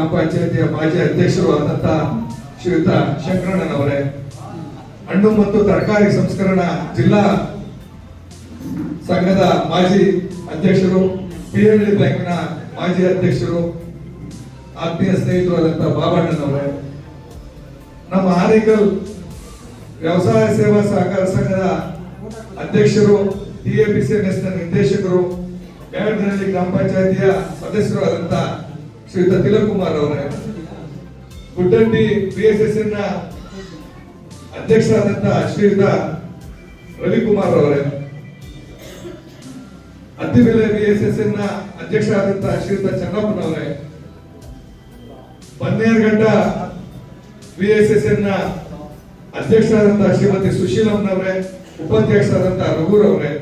ಗ್ರಾಮ ಪಂಚಾಯತಿಯ ಮಾಜಿ ಅಧ್ಯಕ್ಷರು ಆದಂತ ಶ್ರೀಯುತ ಶಂಕರಣ್ಣನವರೇ ಹಣ್ಣು ಮತ್ತು ತರಕಾರಿ ಸಂಸ್ಕರಣಾ ಜಿಲ್ಲಾ ಸಂಘದ ಮಾಜಿ ಅಧ್ಯಕ್ಷರು ಪಿಎಲ್ಡಿ ಬ್ಯಾಂಕ್ನ ಮಾಜಿ ಅಧ್ಯಕ್ಷರು, ಆತ್ಮೀಯ ಸ್ನೇಹಿತರು ಆದಂತ ಬಾಬಣ್ಣನವರೇ ನಮ್ಮ ಆರೇಕಲ್ ವ್ಯವಸಾಯ ಸೇವಾ ಸಹಕಾರ ಸಂಘದ ಅಧ್ಯಕ್ಷರು ಟಿಎಪಿಸಿ ನ ನಿರ್ದೇಶಕರು ಬ್ಯಾಂಕ್ನಲ್ಲಿ ಗ್ರಾಮ ಪಂಚಾಯತಿಯ ಸದಸ್ಯರು ಆದಂತ ಶ್ರೀಯುತ ತಿಲಕ್ ಕುಮಾರ್ ಅವರೇ, Guddandi B S S N ಅಧ್ಯಕ್ಷರಾದಂತ ಶ್ರೀಯುತ ರವಿಕುಮಾರ್ ಅವರೇ Attibele B S S N ಅಧ್ಯಕ್ಷರಾದಂತ ಶ್ರೀಯುತ ಚನ್ನಪ್ಪನವರೇ Bannerghatta B S S N ಅಧ್ಯಕ್ಷರಾದಂತ Shrimati ಸುಶೀಲಮ್ಮನವರೇ ಉಪಾಧ್ಯಕ್ಷರಾದಂತಹ ರಘುರವರೇ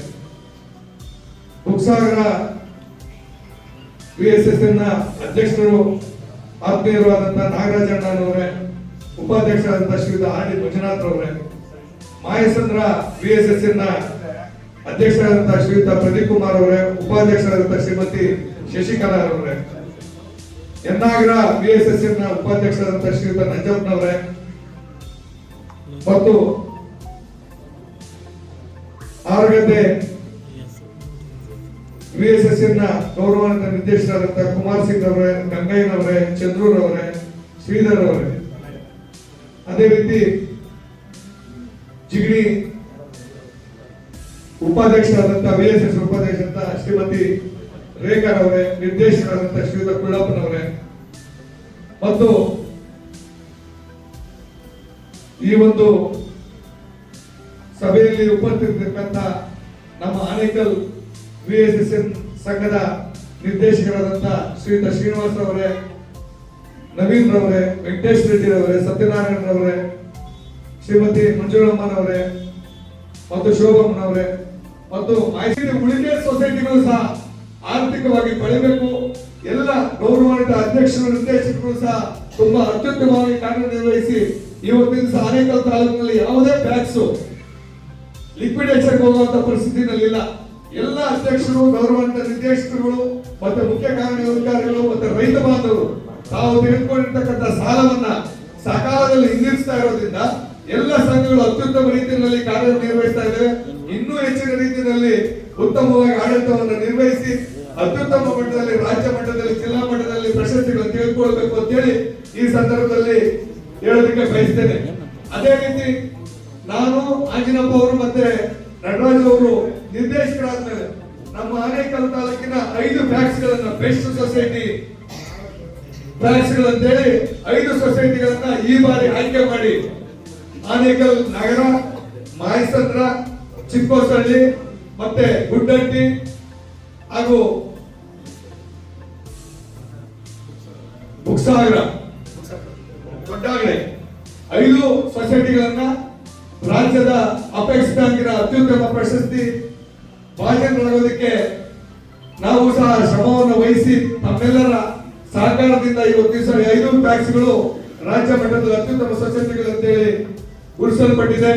ಬುಕ್ಸಾಗರ ಬಿ ಎಸ್ ಎಸ್ನ ಅಧ್ಯಕ್ಷರು, ಆತ್ಮೀಯರು ನಾಗರಾಜ ನಾಗರಾಜಣ್ಣನವರೇ ಶ್ರೀಯುತ ಆರ್ ಡಿ ಮಂಜುನಾಥ್ ಅವರೇ ಮಾಯಸಂದ್ರ ಬಿ ಎಸ್ ಎಸ್ನ ಅಧ್ಯಕ್ಷರಾದಂತ ಶ್ರೀಯುತ ಪ್ರದೀಪ್ ಕುಮಾರ್ ಅವರೇ ಉಪಾಧ್ಯಕ್ಷರಾದಂತ ಶ್ರೀಮತಿ ಶಶಿಕಲಾ ಅವರೇ ಎನ್ನಾಗರ ಬಿ ಎಸ್ ಎಸ್ನ ಉಪಾಧ್ಯಕ್ಷರಾದಂತ ಶ್ರೀಯುತ ನಂಜಪ್ಪನವರೇ ಮತ್ತು ಆರುಗದ್ದೆ ವಿ ಎಸ್ ಎಸ್ನ ಗೌರವಾನ್ವಿತ ನಿರ್ದೇಶಕರಾದಂತಹ ಕುಮಾರ್ ಸಿಂಗ್ ಅವರೇ ಗಂಗಯ್ಯನವರೇ, ಚಂದ್ರೂರವರೇ ಶ್ರೀಧರ್ ಅವರೇ ಅದೇ ರೀತಿ ಜಿಗಣಿ ಉಪಾಧ್ಯಕ್ಷರಾದಂತಹ ವಿಎಸ್ಎಸ್ ಉಪಾಧ್ಯಕ್ಷ ಎಸ್ ಶ್ರೀಮತಿ ಶ್ರೀಮತಿ ಅವರೇ ನಿರ್ದೇಶಕರಾದಂತಹ ಶ್ರೀಧರ್ ಕುಳ್ಳಪ್ಪನವರೇ. ಮತ್ತು ಈ ಒಂದು ಸಭೆಯಲ್ಲಿ ಉಪಸ್ಥಿತಿರ್ತಕ್ಕಂಥ ನಮ್ಮ Anekal V S S N ಸಂಘದ ನಿರ್ದೇಶಕರಾದಂತ ಶ್ರೀಯುತ ಶ್ರೀನಿವಾಸ್ ಅವರೇ, ನವೀನ್ ರವರೇ, ವೆಂಕಟೇಶ್ ರೆಡ್ಡಿ ರವರೇ, ಸತ್ಯನಾರಾಯಣ ರವರೇ, ಶ್ರೀಮತಿ ಮಂಜುಳಮ್ಮನವರೇ ಮತ್ತು ಶೋಭಮ್ಮನವರೇ ಮತ್ತು ಮೈಸೂರು ಉಳಿಕೆ ಸೊಸೈಟಿಗಳು ಸಹ ಆರ್ಥಿಕವಾಗಿ ಬೆಳಿಬೇಕು ಎಲ್ಲ ಗೌರವಾನ್ವಿತ ಅಧ್ಯಕ್ಷರು, ನಿರ್ದೇಶಕರು ಸಹ ತುಂಬಾ ಅತ್ಯುತ್ತಮವಾಗಿ ಕಾರ್ಯನಿರ್ವಹಿಸಿ ಇವತ್ತಿನ ಸಹ ಅನೇಕ ತಾಲೂಕಿನಲ್ಲಿ ಯಾವುದೇ ಟ್ಯಾಕ್ಸ್ ಲಿಕ್ವಿಡೇಷನ್ ಹೋಗುವಂತ ಪರಿಸ್ಥಿತಿನಲ್ಲಿಲ್ಲ. ಎಲ್ಲ ಅಧ್ಯಕ್ಷರು ಗೌರ್ಮೆಂಟ್ ನಿರ್ದೇಶಕರುಗಳು, ಮತ್ತೆ ಮುಖ್ಯ ಕಾರ್ಯನಿರ್ವಹಿಕಾರಿಗಳು ಮತ್ತೆ ರೈತ ಬಾಂಧವರು, ತಾವು ತೆಗೆದುಕೊಂಡಿರ್ತಕ್ಕಂಥ ಸಾಲವನ್ನ ಸಕಾಲದಲ್ಲಿ ಹಿಂದಿರಿಸ್ತಾ ಇರೋದ್ರಿಂದ ಎಲ್ಲ ಸಂಘಗಳು ಅತ್ಯುತ್ತಮ ರೀತಿಯಲ್ಲಿ ಕಾರ್ಯನಿರ್ವಹಿಸ್ತಾ ಇದೆ. ಇನ್ನೂ ಹೆಚ್ಚಿನ ರೀತಿಯಲ್ಲಿ ಉತ್ತಮವಾಗಿ ಆಡಳಿತವನ್ನು ನಿರ್ವಹಿಸಿ, ಅತ್ಯುತ್ತಮ ಮಟ್ಟದಲ್ಲಿ, ರಾಜ್ಯ ಮಟ್ಟದಲ್ಲಿ, ಜಿಲ್ಲಾ ಮಟ್ಟದಲ್ಲಿ ಪ್ರಶಸ್ತಿಗಳನ್ನು ತೆಗೆದುಕೊಳ್ಬೇಕು ಅಂತ ಹೇಳಿ ಈ ಸಂದರ್ಭದಲ್ಲಿ ಹೇಳೋದಕ್ಕೆ ಬಯಸ್ತೇನೆ. ಅದೇ ರೀತಿ ನಾನು ಆಂಜಿನಪ್ಪ ಅವರು ಮತ್ತೆ ನಟರಾಜ್ ಅವರು ನಿರ್ದೇಶಕರಾದ್ಮೇಲೆ ನಮ್ಮ ಆನೇಕಲ್ ತಾಲೂಕಿನ ಐದು ಬ್ಯಾಕ್ಸ್ ಗಳನ್ನ ಬೆಸ್ಟ್ ಸೊಸೈಟಿ ಫ್ಯಾಕ್ಸ್ ಗಳಂತೇಳಿ ಐದು ಸೊಸೈಟಿಗಳನ್ನ ಈ ಬಾರಿ ಆಯ್ಕೆ ಮಾಡಿ. ಆನೇಕಲ್ ನಗರ, ಮಾಯಸಂದ್ರ, ಚಿಕ್ಕೋಸಳ್ಳಿ ಮತ್ತೆ ಗುಡ್ಡಟ್ಟಿ ಹಾಗೂ ಬುಕ್ಸಾಗರ ದೊಡ್ಡಾಗಡೆ ಐದು ಸೊಸೈಟಿಗಳನ್ನ ರಾಜ್ಯದ ಅಪೇಕ್ಷಿತ ಅತ್ಯುತ್ತಮ ಪ್ರಶಸ್ತಿ ಭಾಷಣ ನಡೆಯೋದಕ್ಕೆ ನಾವು ಸಹ ಶ್ರಮವನ್ನು ವಹಿಸಿ ತಮ್ಮೆಲ್ಲರ ಸಹಕಾರದಿಂದ ಇವತ್ತು ದಿವಸ ಐದು ಟ್ಯಾಕ್ಸ್ಗಳು ರಾಜ್ಯ ಮಟ್ಟದ ಅತ್ಯುತ್ತಮ ಸೊಸೈಟಿಗಳು ಅಂತೇಳಿ ಗುರುಸಲ್ಪಟ್ಟಿದೆ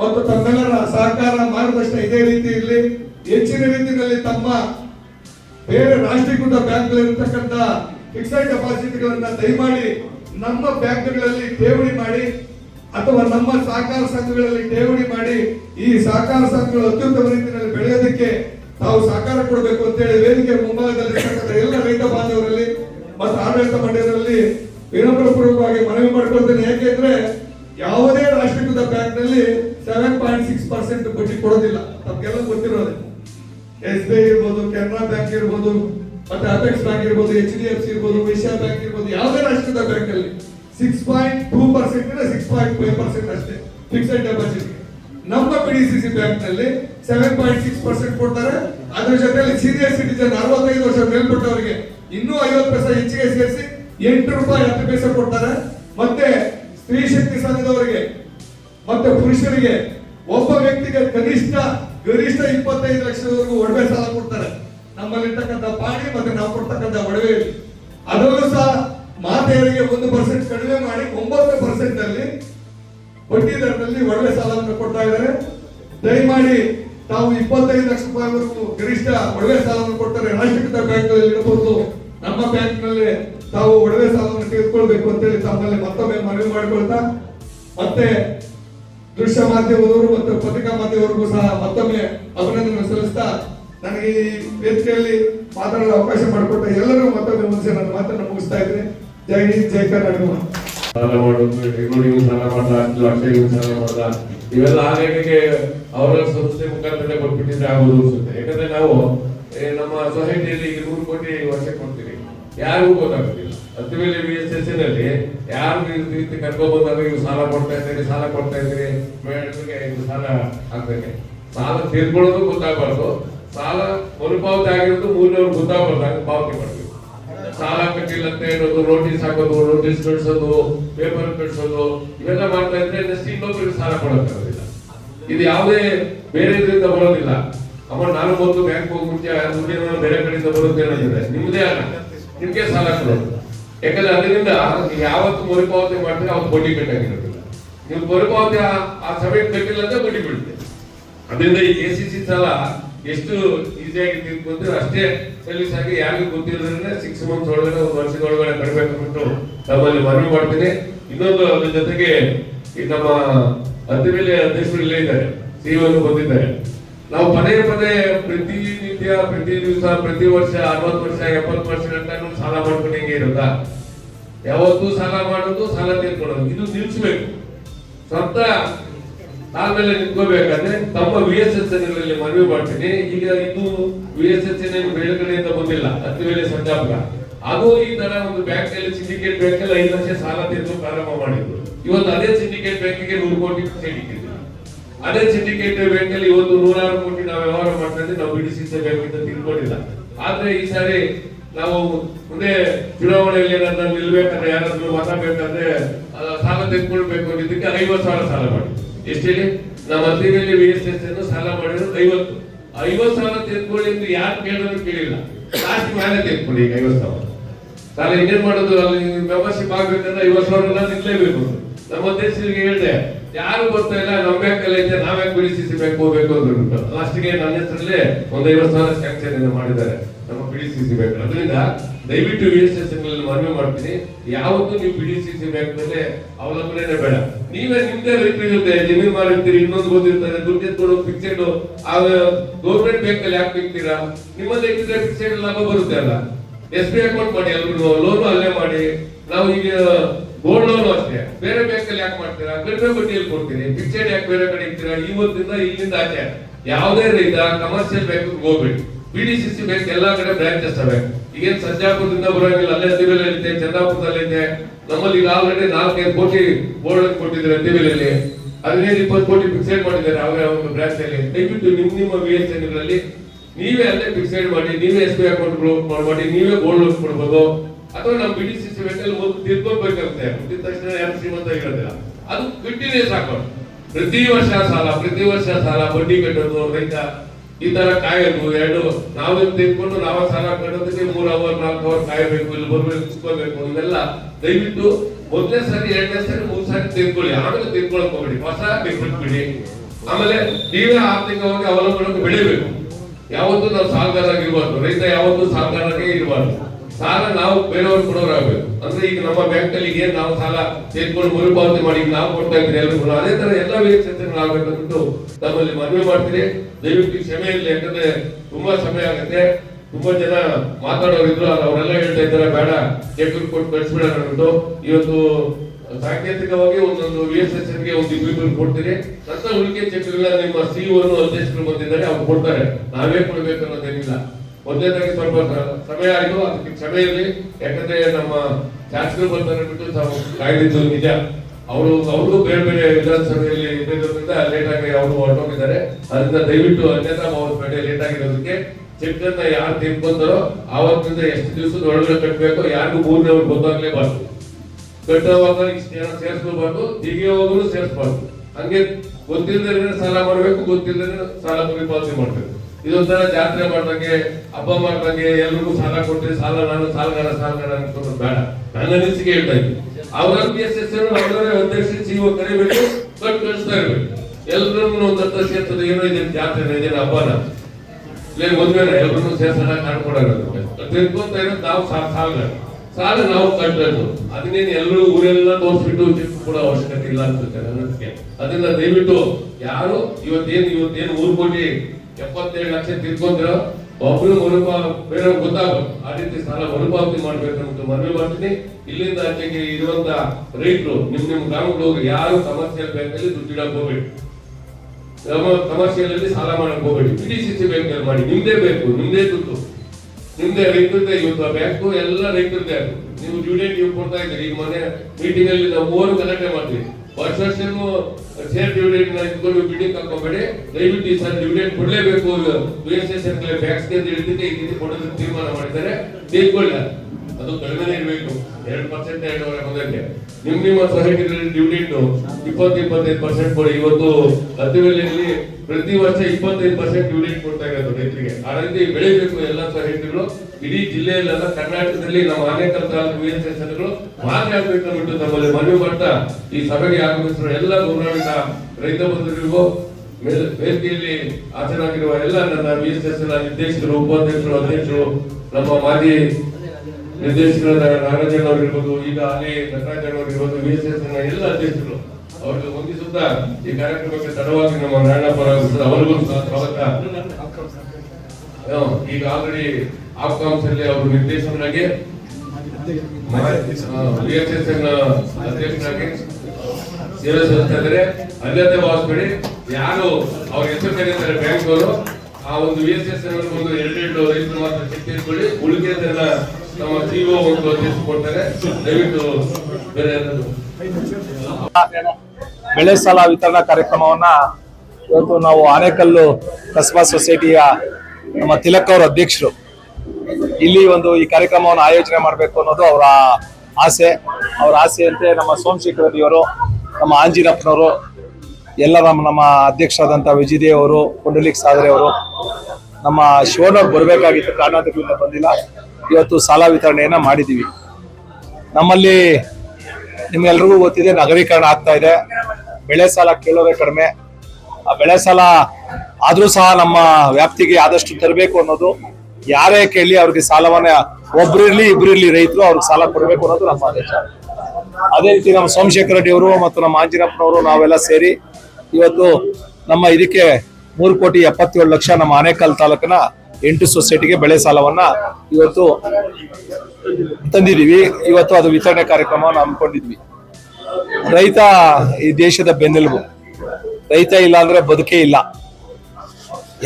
ಮತ್ತು ತಮ್ಮೆಲ್ಲರ ಸಹಕಾರ ಮಾರ್ಗದರ್ಶನ ಇದೇ ರೀತಿ ಇರಲಿ. ಹೆಚ್ಚಿನ ರೀತಿಯಲ್ಲಿ ತಮ್ಮ ಬೇರೆ ರಾಷ್ಟ್ರೀಕೃತ ಬ್ಯಾಂಕ್ಗಳಿರ್ತಕ್ಕಂಥ ಫಿಕ್ಸೆಡ್ ಡೆಪಾಸಿಟ್ಗಳನ್ನ ದಯಮಾಡಿ ನಮ್ಮ ಬ್ಯಾಂಕ್ಗಳಲ್ಲಿ ಠೇವಣಿ ಮಾಡಿ. ಅಥವಾ ನಮ್ಮ ಸಹಕಾರ ಸಂಘಗಳಲ್ಲಿ ಠೇವಣಿ ಮಾಡಿ ಈ ಸಹಕಾರ ಸಂಘಗಳು ಅತ್ಯುತ್ತಮ ರೀತಿಯಲ್ಲಿ ಬೆಳೆಯೋದಕ್ಕೆ ತಾವು ಸಹಕಾರ ಕೊಡಬೇಕು ಅಂತೇಳಿ ವೇದಿಕೆ ಮುಂಭಾಗದಲ್ಲಿ ಎಲ್ಲ ರೈತ ಬಾಂಧವರಲ್ಲಿ ಮತ್ತು ಆಡಳಿತ ಮಂಡಳಿಯಲ್ಲಿ ವಿನಮ್ರ ಪೂರ್ವಕವಾಗಿ ಮನವಿ ಮಾಡ್ಕೊಳ್ತೇನೆ. ಯಾಕೆಂದ್ರೆ ಯಾವುದೇ ರಾಷ್ಟ್ರೀಕೃತ ಬ್ಯಾಂಕ್ನಲ್ಲಿ ಸೆವೆನ್ ಪಾಯಿಂಟ್ ಸಿಕ್ಸ್ ಪರ್ಸೆಂಟ್ ಬಡ್ಡಿ ಕೊಡೋದಿಲ್ಲ. ತಮ್ಗೆಲ್ಲ ಗೊತ್ತಿರೋದೆ. ಎಸ್ ಬಿ ಐ ಇರ್ಬೋದು, ಕೆನರಾ ಬ್ಯಾಂಕ್ ಇರ್ಬೋದು, ಮತ್ತೆ ಅಪೆಕ್ಸ್ ಬ್ಯಾಂಕ್ ಇರ್ಬೋದು ಎಚ್ ಡಿ ಎಫ್ ಸಿ ಇರ್ಬೋದು ವಿಶಾ ಬ್ಯಾಂಕ್ ಇರ್ಬೋದು, ಯಾವುದೇ ರಾಷ್ಟ್ರೀಕೃತ ಬ್ಯಾಂಕ್ ಅಲ್ಲಿ six point two percent six point five percent ಅಷ್ಟೇ ಫಿಕ್ಸೆಡ್ ಡೆಪಾಸಿಟ್ ನಮ್ಮ ಪಿ ಡಿ ಸಿ ಬ್ಯಾಂಕ್ನಲ್ಲಿ ಸೆವೆನ್ ಪಾಯಿಂಟ್ ಸಿಕ್ಸ್ ಪರ್ಸೆಂಟ್ ಕೊಡ್ತಾರೆ. ಅದರ ಜೊತೆಯಲ್ಲಿ ಸೀನಿಯರ್ ಸಿಟಿಜನ್ ಅರವತ್ತೈದು ವರ್ಷ ಮೇಲ್ಪಟ್ಟವರಿಗೆ ಇನ್ನೂ ಐವತ್ತು ಪೈಸೆ ಹೆಚ್ಚಿಗೆ ಸೇರಿಸಿ ಎಂಟು ರೂಪಾಯಿ, ಹತ್ತು ಪೈಸೆ ಕೊಡ್ತಾರೆ. ಮತ್ತೆ ಸ್ತ್ರೀ ಶಕ್ತಿ ಸಂಘದವರಿಗೆ, ಮತ್ತೆ ಪುರುಷರಿಗೆ ಒಬ್ಬ ವ್ಯಕ್ತಿಗೆ ಕನಿಷ್ಠ, ಗರಿಷ್ಠ ಇಪ್ಪತ್ತೈದು ಲಕ್ಷದವರೆಗೂ ಒಡವೆ ಸಾಲ ಕೊಡ್ತಾರೆ. ನಮ್ಮಲ್ಲಿರ್ತಕ್ಕಂಥ ಪಾಣಿ ಮತ್ತೆ ನಾವು ಕೊಡ್ತಕ್ಕಂಥ ಒಡವೆಯಲ್ಲಿ ಅದರಲ್ಲೂ ಸಹ ಮಾತೆಯರಿಗೆ ಒಂದು ಪರ್ಸೆಂಟ್ ಕಡಿಮೆ ಮಾಡಿ ಒಂಬತ್ತು ಪರ್ಸೆಂಟ್ ಅಲ್ಲಿ ಬಡ್ಡಿ ದರದಲ್ಲಿ ಒಳ್ಳೆ ಸಾಲವನ್ನು ಕೊಡ್ತಾ ಇದ್ದಾರೆ. ದಯಮಾಡಿ ತಾವು ಇಪ್ಪತ್ತೈದು ಲಕ್ಷ ರೂಪಾಯಿವರೆಗೂ ಗರಿಷ್ಠ ಒಡವೆ ಸಾಲವನ್ನು ಕೊಡ್ತಾರೆ ರಾಷ್ಟ್ರೀಕೃತ ಬ್ಯಾಂಕ್ಗಳಲ್ಲಿ ಇರಬಹುದು ನಮ್ಮ ಬ್ಯಾಂಕ್ನಲ್ಲಿ ತಾವು ಒಡವೆ ಸಾಲವನ್ನು ತೆಗೆದುಕೊಳ್ಬೇಕು ಅಂತೇಳಿ ತಮ್ಮಲ್ಲಿ ಮತ್ತೊಮ್ಮೆ ಮನವಿ ಮಾಡಿಕೊಳ್ತಾ, ಮತ್ತೆ ದೃಶ್ಯ ಮಾಧ್ಯಮದವರು ಮತ್ತು ಪತ್ರಿಕಾ ಮಾಧ್ಯಮದವರಿಗೂ ಸಹ ಮತ್ತೊಮ್ಮೆ ಅಭಿನಂದನೆ ಸಲ್ಲಿಸ್ತಾ, ನನಗೆ ಈ ವೇದಿಕೆಯಲ್ಲಿ ಮಾತನಾಡಲು ಅವಕಾಶ ಮಾಡಿಕೊಟ್ಟ ಎಲ್ಲರೂ ಮತ್ತೊಮ್ಮೆ ಮುಂಚೆ ನನ್ನ ಮಾತನ್ನು ಮುಗಿಸ್ತಾ ಇದ್ದೀನಿ. ಸಾಲ ಮಾಡೋದು ಸಾಲ ಮಾಡಲ್ಲ ಹತ್ತು ಸಾಲ ಮಾಡ್ದ ಇವೆಲ್ಲ ಆಗಾಗ್ಗೆ ಅವರ ಸಂಸ್ಥೆ ಮುಖಾಂತರ ಕೊಟ್ಬಿಟ್ಟಿದ್ರೆ ಆಗೋದು ಅನ್ಸುತ್ತೆ. ಯಾಕಂದ್ರೆ ನಾವು ನಮ್ಮ ಸೊಸೈಟಿಯಲ್ಲಿ ಈಗ ನೂರು ಕೋಟಿ ವರ್ಷ ಕೊಡ್ತೀವಿ. ಯಾರಿಗೂ ಗೊತ್ತಾಗೋದಿಲ್ಲ. ಅತಿ ಮೇಲೆ ಬಿ ಎಸ್ ಎಸ್ನಲ್ಲಿ ಯಾರು ರೀತಿ ಕರ್ಕೊಂಡ್ ಬಂದಾಗ ಇವ್ರು ಸಾಲ ಕೊಡ್ತಾ ಇದ್ದೀರಿ, ಸಾಲ ಕೊಡ್ತಾ ಇದ್ದೀರಿ, ಮೇಡಮ್ಗೆ ಇದು ಸಾಲ ಆಗ್ತದೆ ಸಾಲ ತೀರ್ಕೊಳ್ಳೋದು ಗೊತ್ತಾಗಬಾರ್ದು. ಸಾಲ ಮರುಪಾವತಿ ಆಗಿರೋದು ಮೂರನೇವ್ರು ಗೊತ್ತಾಗಬಾರ್ದು. ಹಾಗೆ ಪಾವತಿ ಮಾಡ್ಬೇಕು ಸಾಲ ಕಟ್ಟಿಲ್ಲ ಅಂತ ಹೇಳೋದು ನೋಟಿಸ್ ಹಾಕೋದು ನೋಟಿಸ್ ಕಳ್ಸೋದು ಪೇಪರ್ ಕಳ್ಸೋದು, ಇವೆಲ್ಲ ಮಾಡ್ತಾ ಇದ್ರೆ ನೆಕ್ಸ್ಟ್ ಇನ್ನೊಬ್ಬರಿಗೆ ಸಾಲ ಕೊಡೋಕ್ಕಾಗೋದಿಲ್ಲ. ಇದು ಯಾವುದೇ ಬೇರೆ ಇದರಿಂದ ಬರೋದಿಲ್ಲ. ಅಮ್ಮ, ನಾನು ಬಂದು ಬ್ಯಾಂಕ್ ಹೋಗಿ ಮುಂಚೆ ಬೇರೆ ಕಡೆಯಿಂದ ಬರುತ್ತೆ ಅನ್ನೋದಿದೆ. ನಿಮ್ದೇ ಅಲ್ಲ ನಿಮ್ಗೆ ಸಾಲ ಕೊಡೋದು. ಯಾಕಂದ್ರೆ ಅದರಿಂದ ಯಾವತ್ತು ಮರುಪಾವತಿ ಮಾಡಿದ್ರೆ ಅವ್ರು ಬಡ್ಡಿ ಕಟ್ಟಾಗಿರೋದಿಲ್ಲ. ನೀವು ಮರುಪಾವತಿ ಆ- ಸಮಯಕ್ಕೆ ಕಟ್ಟಿಲ್ಲ ಅಂತ ಬಡ್ಡಿ ಬೀಳುತ್ತೆ. ಅದರಿಂದ ಈ ಕೆ ಸಿ ಸಿ ಸಾಲ ಎಷ್ಟು ಈಸಿಯಾಗಿ ತಿಳ್ಕೊಂಡ್ರೆ ಅಷ್ಟೇ ಸರ್ವಿಸ್ ಆಗಿ ಯಾರಿಗೂ ಗೊತ್ತಿರೋದ್ರಿಂದ ಸಿಕ್ಸ್ ಮಂತ್ಸ್ ಒಳಗಡೆ, ಒಂದು ವರ್ಷದ ಒಳಗಡೆ ಅಂದ್ಬಿಟ್ಟು ತಮ್ಮಲ್ಲಿ ಮನವಿ ಮಾಡ್ತೀನಿ. ಇನ್ನೊಂದು ಅದ್ರ ಜೊತೆಗೆ ಈ ನಮ್ಮ ಅದ್ರ ಮೇಲೆ ಅಧ್ಯಕ್ಷರು ಇಲ್ಲೇ ಇದ್ದಾರೆ ಸಿಇಒನು ಬಂದಿದ್ದಾರೆ. ನಾವು ಪದೇ ಪದೇ ಪ್ರತಿನಿತ್ಯ, ಪ್ರತಿ ದಿವಸ, ಪ್ರತಿ ವರ್ಷ, ಅರವತ್ತು ವರ್ಷ, ಎಪ್ಪತ್ತು ವರ್ಷ ಗಂಟೆ ಸಾಲ ಮಾಡ್ಕೊಂಡು ಹಿಂಗೆ ಇರುತ್ತಾ? ಯಾವತ್ತೂ ಸಾಲ ಮಾಡೋದು, ಸಾಲ ತೀರ್ಕೊಳ್ಳೋದು. ಇದು ನಿಲ್ಸ್ಬೇಕು. ಸ್ವಂತ ಕಾಲ ಮೇಲೆ ನಿಂತ್ಕೋಬೇಕಾದ್ರೆ ತಮ್ಮ ವಿ ಎಸ್ ಎಸ್ ಎನ್ಗಳಲ್ಲಿ ಮನವಿ ಮಾಡ್ತೀನಿ. ಈಗ ಇದು ವಿ ಎಸ್ ಎಸ್ ಎನ್ ಬೆಳಗಡೆಯಿಂದ ಬಂದಿಲ್ಲ. ಹತ್ತು ವೇಳೆ ಸಂಜಾಪುರ ಅದು ಈ ತರ ಒಂದು ಬ್ಯಾಂಕ್ ಅಲ್ಲಿ ಸಿಂಡಿಕೇಟ್ ಬ್ಯಾಂಕ್ ಅಲ್ಲಿ ಐದು ಲಕ್ಷ ಸಾಲ ತೆಗೆದು ಪ್ರಾರಂಭ ಮಾಡಿದ್ರು. ಇವತ್ತು ಅದೇ ಸಿಂಡಿಕೇಟ್ ಬ್ಯಾಂಕಿಗೆ ನೂರು ಕೋಟಿ ಸೇರಿಕೆ ಅದೇ ಸಿಂಡಿಕೇಟ್ ಬ್ಯಾಂಕ್ ಅಲ್ಲಿ ಇವತ್ತು ನೂರಾರು ಕೋಟಿ ನಾವು ವ್ಯವಹಾರ ಮಾಡ್ತಾ ನಾವು ಬಿಡಿಸಿ ಬ್ಯಾಂಕ್ ಇಂದ ತಿಳ್ಕೊಂಡಿಲ್ಲ. ಆದ್ರೆ ಈ ಸಾರಿ ನಾವು ಮುಂದೆ ಚುನಾವಣೆಯಲ್ಲಿ ಏನಾದ್ರೂ ನಿಲ್ಬೇಕಂದ್ರೆ ಯಾರಾದ್ರೂ ಮತ ಬೇಕಂದ್ರೆ ಸಾಲ ತೆಗೆದುಕೊಳ್ಬೇಕು ಅನ್ನೋದಕ್ಕೆ ಐವತ್ತು ಸಾವಿರ ಸಾಲ ಮಾಡಿ ಎಷ್ಟು ನಮ್ಮ ಹತ್ತಿರಲ್ಲಿ ವಿ ಎಸ್ ಎಸ್ ಅನ್ನು ಸಾಲ ಮಾಡಿದ್ರು ಐವತ್ತು. ಐವತ್ತು ಸಾವಿರ ತೆಗೆದುಕೊಳ್ಳಿ ಎಂದು ಯಾರು ಕೇಳಿದ್ರು ಕೇಳಿಲ್ಲ. ಲಾಸ್ಟ್ ಮೇಲೆ ತೆಗೆದುಕೊಳ್ಳಿ ಈಗ ಐವತ್ತು ಸಾವಿರ. ಸಾಲ ಇನ್ನೇನ್ ಮಾಡೋದು? ಅಲ್ಲಿ ಮೆಂಬರ್ಶಿಪ್ ಆಗ್ಬೇಕಂದ್ರೆ ಐವತ್ತು ಸಾವಿರ ನಿಲ್ಲೇಬೇಕು ನಮ್ಮ ಅಧ್ಯಕ್ಷರಿಗೆ ಹೇಳಿದೆ. ಯಾರು ಬರ್ತಾ ಇಲ್ಲ, ನಮ್ಮ ಬ್ಯಾಂಕ್ ಅಲ್ಲಿ ಐತೆ ಸಿ ಬಿಡಿಸಿ ಬ್ಯಾಂಕ್ ಹೋಗ್ಬೇಕು ಅಂತ ಲಾಸ್ಟ್ಗೆ ನನ್ನ ಹೆಸರಲ್ಲೇ ಒಂದ್ ಐವತ್ತು ಸಾವಿರ ಸ್ಯಾಂಕ್ಷನ್ ಮಾಡಿದ್ದಾರೆ ನಮ್ಮ ಬಿಡಿ ಸಿ ಸಿ ಬ್ಯಾಂಕ್ ಅದರಿಂದ ದಯವಿಟ್ಟು ವಿ ಎಸ್ ಎಸ್ ಮನವಿ ಮಾಡ್ತೀನಿ. ಯಾವತ್ತೂ ನೀವು ಬಿಡಿ ಸಿ ಸಿ ಬ್ಯಾಂಕ್ ಮೇಲೆ ಅವಲಂಬನೆ ಬೇಡ. ನೀವೇ ನಿಮ್ದೇ ರೈತರು ಜಮೀನು ಮಾಡಿರ್ತೀರಿ ಇನ್ನೊಂದು ಓದಿರ್ತಾರೆ, ದುಡ್ಡು ಎತ್ಕೊಂಡು ಫಿಕ್ಸೆಡ್ ಗೌರ್ಮೆಂಟ್ ಬ್ಯಾಂಕ್ ಅಲ್ಲಿ ಯಾಕೆ ಬಿಕ್ತೀರಾ ನಿಮ್ಮಲ್ಲಿ ಫಿಕ್ಸೆಡ್ ಲಾಭ ಬರುತ್ತೆ ಅಲ್ಲ. ಎಸ್ ಬಿ ಅಕೌಂಟ್ ಮಾಡಿ ಅಲ್ಲಿ ಲೋನು ಅಲ್ಲೇ ಮಾಡಿ. ನಾವು ಈಗ ಗೋಲ್ಡ್ ಅಷ್ಟೇ. ಬೇರೆ ಬ್ಯಾಂಕ್ ಅಲ್ಲಿ ಯಾಕೆ ಮಾಡ್ತೀರಾ? ಕಡಿಮೆ ಬಡ್ಡಿಯಲ್ಲಿ ಕೊಡ್ತೀನಿ. ಪಿಕ್ಚರ್ ಯಾಕೆ ಬೇರೆ ಕಡೆ ಇರ್ತೀರಾ ಇವತ್ತಿಂದ ಇಲ್ಲಿಂದ ಆಚೆ. ಯಾವುದೇ ರೀತಿಯ commercial bank D C bank ಎಲ್ಲಾ ಕಡೆ ಬ್ರಾಂಚಸ್ ಅವೆ. ಈಗೇನ್ ಸಂಜಾಪುರದಿಂದ ಬರೋಂಗಿಲ್ಲ. ಅಲ್ಲೇ ಹತ್ತಿರದಲ್ಲಿ ಐತೆ ಇದೆ. ನಮ್ಮಲ್ಲಿ ಈಗ ಆಲ್ರೆಡಿ ನಾಲ್ಕೈದು ಕೋಟಿ ಬೋರ್ಡ್ ಕೊಟ್ಟಿದ್ದಾರೆ ಹತ್ತಿರದಲ್ಲಿ ಹದಿನೈದು, ಇಪ್ಪತ್ತು ಕೋಟಿ ಫಿಕ್ಸೆಡ್ ಮಾಡಿದ್ದಾರೆ ಅವರ ಒಂದು ಬ್ರಾಂಚ್ ಅಲ್ಲಿ. ದಯವಿಟ್ಟು ನಿಮ್, ನಿಮ್ಮ ವಿ ಎಸ್ ಎನ್ಗಳಲ್ಲಿ ನೀವೇ ಅಲ್ಲೇ ಫಿಕ್ಸೆಡ್ ಮಾಡಿ, ನೀವೇ ಎಸ್ ಬಿ ಅಕೌಂಟ್ ಮಾಡಿ, ನೀವೇ ಗೋಲ್ಡ್ ಲೋನ್ ಕೊಡ್ಬೋದು. ಅಥವಾ ನಾವು ಬಿ ಸಿ ಸಿ ಬ್ಯಾಂಕಲ್ಲಿ ಹೋಗಿ ತಿರ್ಕೋಬೇಕಾಗುತ್ತೆ ಹುಟ್ಟಿದ ತಕ್ಷಣ ಯಾರು ಶ್ರೀಮಂತ ಇರೋದಿಲ್ಲ ಅದು ಕಂಟಿನ್ಯೂಸ್ ಹಾಕೋದು ಪ್ರತಿ ವರ್ಷ ಸಾಲ, ಪ್ರತಿ ವರ್ಷ ಸಾಲ, ಬಡ್ಡಿ ಕಟ್ಟೋದು, ರೈತ, ಈ ತರ ಕಾಯೋದು, ಎರಡು. ನಾವೇ ತಿಳ್ಕೊಂಡು ನಾವೇ ಸಾಲ ಕಟ್ಟೋದಕ್ಕೆ ಮೂರ್ ಅವರ್, ನಾಲ್ಕು ಅವರ್ ಕಾಯಬೇಕು, ಇಲ್ಲಿ ಬರ್ಬೇಕು, ಕುತ್ಕೋಬೇಕು, ಇವೆಲ್ಲ ದಯವಿಟ್ಟು ಮೊದಲನೇ ಸರಿ, ಎರಡನೇ ಸರಿ, ಮೂರ್ ಸಾರಿ ತಿಳ್ಕೊಳ್ಳಿ ಆಮೇಲೆ ತಿಳ್ಕೊಳಕ್ ಹೋಗ್ಬೇಡಿ. ಹೊಸ ಬಿಡಿ. ಆಮೇಲೆ ನೀವೇ ಆರ್ಥಿಕವಾಗಿ ಅವಲಂಬನೆ ಬೆಳಿಬೇಕು. ಯಾವತ್ತೂ ನಾವು ಸಾಲಗಾರಾಗಿರ್ಬಾರ್ದು ರೈತ ಯಾವತ್ತೂ ಸಾಲಗಾರಾಗೇ ಇರಬಾರ್ದು. ಸಾಲ ನಾವು ಬೇರೆಯವ್ರು ಕೊಡೋರಾಗಬೇಕು. ಅಂದ್ರೆ ಈಗ ನಮ್ಮ ಬ್ಯಾಂಕ್ ಅಲ್ಲಿ ಏನ್ ನಾವು ಸಾಲ ತೆಗೆದುಕೊಂಡು ಮರುಪಾವತಿ ಮಾಡಿ ನಾವು ಕೊಡ್ತಾ ಇದ್ರೆ ಎಲ್ಲರೂ ಅದೇ ತರ ಎಲ್ಲ ಆಗ್ಬೇಕಂದ್ಬಿಟ್ಟು ನಮ್ಮಲ್ಲಿ ಮನವಿ ಮಾಡ್ತೀನಿ. ದಯವಿಟ್ಟು ಕ್ಷಮೆ ಇರಲಿ, ಯಾಕಂದ್ರೆ ತುಂಬಾ ಸಮಯ ಆಗುತ್ತೆ. ತುಂಬಾ ಜನ ಮಾತಾಡೋರು ಇದ್ರು ಅವರೆಲ್ಲ ಹೇಳ್ತಾ ಇದ್ದಾರೆ, ಬೇಡ ಚೆಕ್ ಕೊಟ್ಟು ಅಂದ್ಬಿಟ್ಟು. ಇವತ್ತು ಸಾಂಕೇತಿಕವಾಗಿ ಒಂದೊಂದು ವಿ ಎಸ್ ಎಸ್ಗೆ ಒಂದು ಇಬ್ಬರು ಕೊಡ್ತೀರಿ. ಸತ್ತ ಉಳಿಕೆ ಚೆಕ್ಗಳ ನಿಮ್ಮ ಸಿಇಒ ಅಧ್ಯಕ್ಷರು ಬಂದಿದ್ದಾರೆ, ಅವ್ರು ಕೊಡ್ತಾರೆ. ನಾವೇ ಕೊಡ್ಬೇಕು ಅನ್ನೋದೇನಿಲ್ಲ. ಮೊದಲನೇದಾಗಿ ಸ್ವಲ್ಪ ಸಮಯ ಆಯಿತು, ಅದಕ್ಕೆ ಕ್ಷಮೆ ಇರಲಿ. ಯಾಕಂದ್ರೆ ನಮ್ಮ ಶಾಸಕರು ಬರ್ತಾರೆ ಬಿಟ್ಟು ತಾವು ಕಾಯ್ದಿದ್ದು ನಿಜ. ಅವರು, ಅವ್ರಿಗೂ ಬೇರೆ ಬೇರೆ ವಿಧಾನಸಭೆಯಲ್ಲಿ ಇದ್ದಿರೋದ್ರಿಂದ ಲೇಟ್ ಆಗಿ ಅವರು ಹೊರಟೋಗಿದ್ದಾರೆ. ಅದರಿಂದ ದಯವಿಟ್ಟು ಅನ್ಯತಾ ಭಾವಿಸ್ಬೇಡಿ ಲೇಟ್ ಆಗಿರೋದಕ್ಕೆ ಚೆಕ್ ಅನ್ನ ಯಾರು ಬಂದರೋ ಆವತ್ತಿಂದ ಎಷ್ಟು ದಿವಸದ ಒಳಗಡೆ ಕಟ್ಟಬೇಕು ಯಾರಿಗೂ ಮೂರನೇವ್ರು ಗೊತ್ತಾಗಲೇಬಾರ್ದು ಕಟ್ಟುವಾಗ ಸೇರಿಸ್ಕೋಬಾರ್ದು ತೆಗಿಯೋವಾಗಲೂ ಸೇರಿಸಬಾರ್ದು. ಹಂಗೆ ಗೊತ್ತಿಲ್ಲದೆ ಸಾಲ ಮಾಡಬೇಕು ಗೊತ್ತಿಲ್ಲದೆ ಸಾಲ ಮರುಪಾವತಿ ಮಾಡ್ಬೇಕು. ಇದೊಂಥರ ಜಾತ್ರೆ ಮಾಡ್ದಂಗೆ, ಹಬ್ಬ ಮಾಡ್ದಂಗೆ ಎಲ್ರಿಗೂ ಸಾಲ ಕೊಟ್ಟರೆ ಸಾಲ ನಾನು ಸಾಲಗಾರ ಸಾಲಗಾರ ಅನ್ಕೊಂಡು ಬೇಡ. ನನ್ನ ಅನಿಸಿಕೆ ಹೇಳ್ತಾ ಇದ್ದೀನಿ. ಅವ್ರ ಬಿ ಎಸ್ ಎಸ್ ಅವರೇ ಅಧ್ಯಕ್ಷ ಸಿಒ ಕರಿಬೇಕು ಕಟ್ ಕಳಿಸ್ತಾ ಇರ್ಬೇಕು. ಎಲ್ಲರನ್ನು ಒಂದು ಹತ್ರ ಸೇರ್ತದೆ ಏನೋ ಇದೇನು ಜಾತ್ರೆ ಇದೇನು ಹಬ್ಬನ? ಇಲ್ಲ ಮದ್ವೆನ? ಎಲ್ಲರನ್ನು ಸೇರ್ಸೋಣ, ಕಾಣ್ಕೊಡೋಣ ತಿಳ್ಕೊಂತ ಇರೋದು ನಾವು ಸಾಲ ಸಾಲ ನಾವು ಕಟ್ಟಬೇಕು ಅದನ್ನೇನು ಎಲ್ಲರೂ ಊರೆಲ್ಲ ತೋರಿಸ್ಬಿಟ್ಟು ಚಿಕ್ಕ ಕೊಡೋ ಅವಶ್ಯಕತೆ ಇಲ್ಲ ಅಂತ ನನ್ನ ಅನಿಸಿಕೆ ಅದರಿಂದ ದಯವಿಟ್ಟು ಯಾರು ಇವತ್ತೇನು ಇವತ್ತೇನು ಮೂರು ಕೋಟಿ ಎಪ್ಪತ್ತೇಳು ಲಕ್ಷ ತಿಳ್ಕೊಂಡ್ರೋ ಒಬ್ರು ಮರುಪಾ ಬೇರೆ ಗೊತ್ತಾಗಬೇಕು ಆ ರೀತಿ ಸಾಲ ಮರುಪಾವತಿ ಮಾಡ್ಬೇಕಂತ ಅಂತ ಮನವಿ ಮಾಡ್ತೀನಿ. ಇಲ್ಲಿಂದ ಆಚೆಗೆ ಇರುವಂತ ರೈತರು, ನಿಮ್ ನಿಮ್ ಗ್ರಾಮಗಳು ಯಾರು ಕಮರ್ಷಿಯಲ್ ಬೇಕಲ್ಲಿ ದುಡ್ಡು ಇಡಕ್ ಹೋಗ್ಬೇಡಿ. ಕಮರ್ಷಿಯಲ್ ಅಲ್ಲಿ ಸಾಲ ಮಾಡಕ್ ಹೋಗ್ಬೇಡಿ. P D C C bank ಅಲ್ಲಿ ಮಾಡಿ. ನಿಮ್ದೇ ಬೇಕು, ನಿಮ್ದೇ ದುಡ್ಡು. ನಿಮ್ದೇ ರೈತರದ್ದೇ ಇವತ್ತು ಬ್ಯಾಂಕು ಎಲ್ಲ ರೈತರದ್ದೇ ನೀವು ಡ್ಯೂ ಡೇಟ್ ಕೊಡ್ತಾ ಇದ್ದೀರಿ ಈಗ ಮನೆ ಮೀಟಿಂಗ್ ಅಲ್ಲಿ ನಾವು ಮೂವರು ಕಲೆಕ್ಟ್ ಮಾಡ್ತೀವಿ. ವರ್ಷ ವರ್ಷಕ್ಕೂ ಶೇರ್ ಇಟ್ಕೊಂಡು ಬಿಲ್ಡಿಂಗ್ ಹಾಕೋಬೇಡಿ ದಯವಿಟ್ಟು ಈ ಸರ್ ಡಿವಿಡೆಂಡ್ ಕೊಡಲೇಬೇಕು. ಎಸ್ ಬ್ಯಾಂಕ್ಸ್ ಅಂತ ಹಿಡಿದಿದ್ದೆ ಈ ರೀತಿ ಕೊಡೋದಕ್ಕೆ ತೀರ್ಮಾನ ಮಾಡಿದ್ದಾರೆ. ತೀರ್ಕೊಳ್ಳ ಅದು ಕಡಿಮೆ ಇರಬೇಕು. ಎರಡು ಪರ್ಸೆಂಟ್ ಎರಡೂವರೆ ಮೊದಲಕ್ಕೆ ನಿಮ್ ನಿಮ್ಮ ಸೊಸೈಟಿಗಳಲ್ಲಿ ಡಿವಿಡೆಂಡ್ ಇಪ್ಪತ್ತು, ಇಪ್ಪತ್ತೈದು ಪರ್ಸೆಂಟ್ ಕೊಡಿ. ಇವತ್ತು ಹತ್ತಿವೆಲೆಯಲ್ಲಿ ಪ್ರತಿ ವರ್ಷ ಇಪ್ಪತ್ತೈದು ಪರ್ಸೆಂಟ್ ಡಿವಿಡೆಂಡ್ ಕೊಡ್ತಾ ಇರೋದು ರೈತರಿಗೆ. ಆ ರೀತಿ ಬೆಳಿಬೇಕು ಎಲ್ಲ ಸೊಸೈಟಿಗಳು ಇಡೀ ಜಿಲ್ಲೆಯಲ್ಲೆಲ್ಲ ಕರ್ನಾಟಕದಲ್ಲಿ ನಮ್ಮ ಆನೇಕಲ್ ತಾಲೂಕು ವಿ ಎಸ್ ಆಗ್ಬೇಕು ಅಂದ್ಬಿಟ್ಟು ನಮ್ಮಲ್ಲಿ ಮನವಿ ಮಾಡ್ತಾ ಈ ಸಭೆಗೆ ಆಗಮಿಸಿರುವ ಎಲ್ಲ ಗೌರವಿತ ರೈತ ಬಂಧುಗಳಿಗೂ ವೇದಿಕೆಯಲ್ಲಿ ಹಾಜರಾಗಿರುವ ಎಲ್ಲ ನನ್ನ ವಿ ನಿರ್ದೇಶಕರು, ಉಪಾಧ್ಯಕ್ಷರು, ಅಧ್ಯಕ್ಷರು, ನಮ್ಮ ಮಾಜಿ ನಿರ್ದೇಶಕರಾದ ನಾಗರಾಜನ್ ಅವರಿರ್ಬೋದು, ಈಗ ಅಲ್ಲಿ ನಟರಾಜನ್ ಅವರಿರ್ಬೋದು ವಿ ಎಸ್ ಎಲ್ಲ ಅಧ್ಯಕ್ಷರು, ಅವರಿಗೆ ವಂದಿಸುತ್ತಾ ಈ ಕಾರ್ಯಕ್ರಮಕ್ಕೆ ತಡವಾಗಿ ನಮ್ಮ ನಾರಾಯಣ ಪರ ಅವರಿಗೂ ಸ್ವಾಗತ. ಈಗ ಆಲ್ರೆಡಿ ಆಪ್ಕಾಮ್ಸ್ ಅಲ್ಲಿ ಅವರು ನಿರ್ದೇಶಕರಾಗಿ ಅಧ್ಯಕ್ಷರಾಗಿ ಸೇವೆ ಸಲ್ಲಿಸ್ತಾ ಇದ್ದಾರೆ ಅನ್ಯತೆ ಭಾವಿಸ್ಬೇಡಿ ಯಾರು ಅವ್ರ ಹೆಸರು ಕರೀತಾರೆ ಬ್ಯಾಂಕ್ ಅವರು ಆ ಒಂದು ವಿ ಎಸ್ ಎಸ್ ಒಂದು ಎರಡೆರಡು ರೈತರು ಮಾತ್ರ ಚೆಕ್ ಇಟ್ಕೊಳ್ಳಿ. ಉಳಿಕೆದನ್ನ ನಮ್ಮ ಸಿಒ ಒಂದು ಅಧ್ಯಕ್ಷ ದಯವಿಟ್ಟು ಬೇರೆ ಬೆಳೆ ಸಾಲ ವಿತರಣಾ ಕಾರ್ಯಕ್ರಮವನ್ನ ಇವತ್ತು ನಾವು ಆನೇಕಲ್ಲು ಕಸ್ಬಾ ಸೊಸೈಟಿಯ ನಮ್ಮ ತಿಲಕ್ ಅವರ ಅಧ್ಯಕ್ಷರು. ಇಲ್ಲಿ ಒಂದು ಈ ಕಾರ್ಯಕ್ರಮವನ್ನು ಆಯೋಜನೆ ಮಾಡಬೇಕು ಅನ್ನೋದು ಅವರ ಆಸೆ. ಅವರ ಆಸೆಯಂತೆ ನಮ್ಮ ಸೋಮಶೇಖರ ರೆಡ್ಡಿಯವರು ನಮ್ಮ ಆಂಜಿನಪ್ಪನವರು ಎಲ್ಲ ನಮ್ಮ ನಮ್ಮ ಅಧ್ಯಕ್ಷರಾದಂಥ ವಿಜಯದೇವ್ ಅವರು, ಪುಂಡಲಿಕ್ ಸಾಧರೆ ಅವರು. ನಮ್ಮ ಶಿವನವ್ರು ಬರಬೇಕಾಗಿತ್ತು ಕಾರ್ನಾಟಕದಿಂದ ಬಂದಿಲ್ಲ. ಇವತ್ತು ಸಾಲ ವಿತರಣೆಯನ್ನು ಮಾಡಿದ್ದೀವಿ ನಮ್ಮಲ್ಲಿ ನಿಮ್ಗೆಲ್ರಿಗೂ ಗೊತ್ತಿದೆ, ನಗರೀಕರಣ ಆಗ್ತಾ ಇದೆ. ಬೆಳೆ ಸಾಲ ಕೇಳೋದೇ ಕಡಿಮೆ. ಬೆಳೆ ಸಾಲ ಆದ್ರೂ ಸಹ ನಮ್ಮ ವ್ಯಾಪ್ತಿಗೆ ಆದಷ್ಟು ತರಬೇಕು ಅನ್ನೋದು ಯಾರೇ ಕೇಳಿ ಅವ್ರಿಗೆ ಸಾಲವನ್ನ ಒಬ್ರಿರ್ಲಿ ಇಬ್ರಿರ್ಲಿ ರೈತರು ಅವ್ರಿಗೆ ಸಾಲ ಕೊಡಬೇಕು ಅನ್ನೋದು ನಮ್ಮ ಆದೇಶ. ಅದೇ ರೀತಿ ನಮ್ಮ ಸೋಮಶೇಖರ ರೆಡ್ಡಿ ಅವರು ಮತ್ತು ನಮ್ಮ ಆಂಜನಪ್ಪನವರು ನಾವೆಲ್ಲ ಸೇರಿ ಇವತ್ತು ನಮ್ಮ ಇದಕ್ಕೆ ಮೂರು ಕೋಟಿ ಎಪ್ಪತ್ತೇಳು ಲಕ್ಷ ನಮ್ಮ ಆನೇಕಲ್ ತಾಲೂಕಿನ ಎಂಟು ಸೊಸೈಟಿಗೆ ಬೆಳೆ ಸಾಲವನ್ನ ಇವತ್ತು ತಂದಿದೀವಿ ಇವತ್ತು ಅದು ವಿತರಣೆ ಕಾರ್ಯಕ್ರಮವನ್ನು ಹಮ್ಮಿಕೊಂಡಿದ್ವಿ. ರೈತ ಈ ದೇಶದ ಬೆನ್ನೆಲುಬು. ರೈತ ಇಲ್ಲ ಅಂದ್ರೆ ಬದುಕೇ ಇಲ್ಲ.